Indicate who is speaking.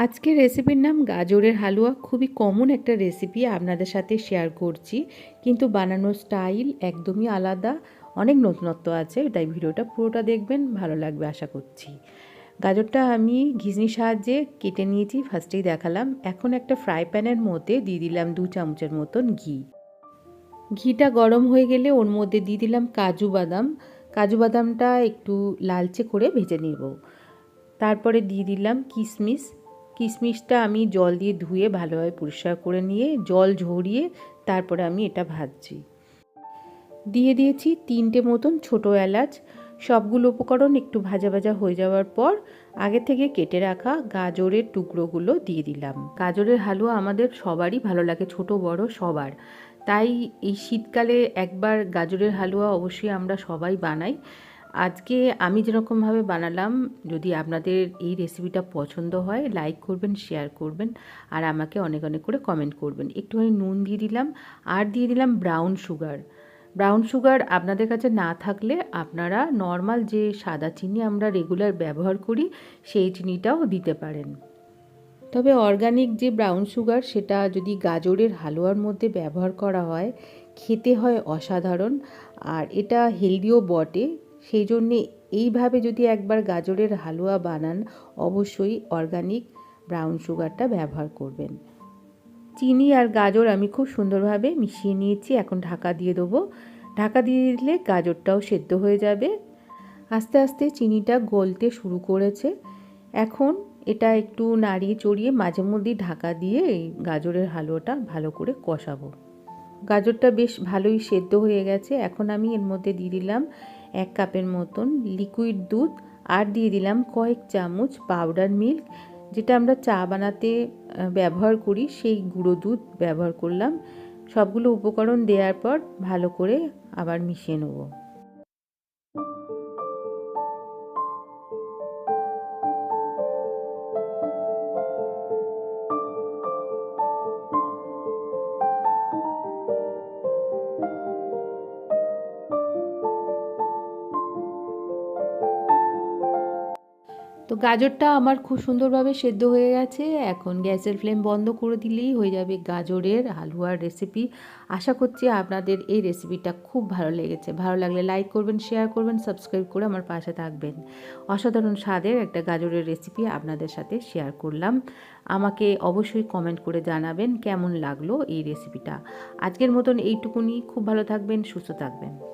Speaker 1: আজকের রেসিপির নাম গাজরের হালুয়া। খুবই কমন একটা রেসিপি আপনাদের সাথে শেয়ার করছি। কিন্তু বানানোর স্টাইল একদমই আলাদা, অনেক নতুনত্ব আছে, তাই ভিডিওটা পুরোটা দেখবেন, ভালো লাগবে আশা করছি। গাজরটা আমি ঘিজনির সাহায্যে কেটে নিয়েছি ফার্স্টেই দেখালাম। এখন একটা ফ্রাই প্যানের মধ্যে দিয়ে দিলাম দু চামচের মতন ঘি। ঘিটা গরম হয়ে গেলে ওর মধ্যে দিয়ে দিলাম কাজু বাদাম। কাজু বাদামটা একটু লালচে করে ভেজে নেব। তারপরে দিয়ে দিলাম কিশমিশ। কিশমিশটা আমি জল দিয়ে ধুয়ে ভালোভাবে পরিষ্কার করে নিয়ে, জল ঝরিয়ে তারপরে আমি এটা ভাজছি। দিয়ে দিয়েছি তিনটে মতন ছোটো এলাচ। সবগুলো উপকরণ একটু ভাজা ভাজা হয়ে যাওয়ার পর আগে থেকে কেটে রাখা গাজরের টুকরোগুলো দিয়ে দিলাম। গাজরের হালুয়া আমাদের সবারই ভালো লাগে, ছোট, বড়, সবার। তাই এই শীতকালে একবার গাজরের হালুয়া অবশ্যই আমরা সবাই বানাই। আজকে আমি যেরকমভাবে বানালাম, যদি আপনাদের এই রেসিপিটা পছন্দ হয় লাইক করবেন শেয়ার করবেন, আর আমাকে অনেক অনেক করে কমেন্ট করবেন। একটুখানি নুন দিয়ে দিলাম, আর দিয়ে দিলাম ব্রাউন সুগার ব্রাউন সুগার আপনাদের কাছে না থাকলে আপনারা নর্মাল যে সাদা চিনি আমরা রেগুলার ব্যবহার করি, সেই চিনিটাও দিতে পারেন। তবে অর্গানিক যে ব্রাউন সুগার সেটা যদি গাজরের হালুয়ার মধ্যে ব্যবহার করা হয়, খেতে হয় অসাধারণ, আর এটা হেলদিও বটে। সেই জন্যে এইভাবে যদি একবার গাজরের হালুয়া বানান, অবশ্যই অর্গানিক ব্রাউন সুগারটা ব্যবহার করবেন। চিনি আর গাজর আমি খুব সুন্দরভাবে মিশিয়ে নিয়েছি, এখন ঢাকা দিয়ে দেবো। ঢাকা দিয়ে দিলে গাজরটাও সেদ্ধ হয়ে যাবে। আস্তে আস্তে চিনিটা গলতে শুরু করেছে। এখন এটা একটু নাড়িয়ে চড়িয়ে মাঝে মধ্যেই ঢাকা দিয়ে এই গাজরের হালুয়াটা ভালো করে কষাবো। গাজরটা বেশ ভালোই সেদ্ধ হয়ে গেছে। এখন আমি এর মধ্যে দিয়ে দিলাম এক কাপের মতন লিকুইড দুধ আর দিয়ে দিলাম কয়েক চামচ পাউডার মিল্ক যেটা আমরা চা বানাতে ব্যবহার করি, সেই গুঁড়ো দুধ ব্যবহার করলাম। সবগুলো উপকরণ দেওয়ার পর ভালো করে আবার মিশিয়ে নেব। তো গাজরটা আমার খুব সুন্দরভাবে সেদ্ধ হয়ে গেছে। এখন গ্যাসের ফ্লেম বন্ধ করে দিলেই হয়ে যাবে গাজরের হালুয়ার রেসিপি। আশা করছি আপনাদের এই রেসিপিটা খুব ভালো লেগেছে। ভালো লাগলে লাইক করবেন, শেয়ার করবেন, সাবস্ক্রাইব করে আমার পাশে থাকবেন। অসাধারণ স্বাদের একটা গাজরের রেসিপি আপনাদের সাথে শেয়ার করলাম। আমাকে অবশ্যই কমেন্ট করে জানাবেন কেমন লাগল এই রেসিপিটা। আজকের মতন এইটুকুনি। খুব ভালো থাকবেন, সুস্থ থাকবেন।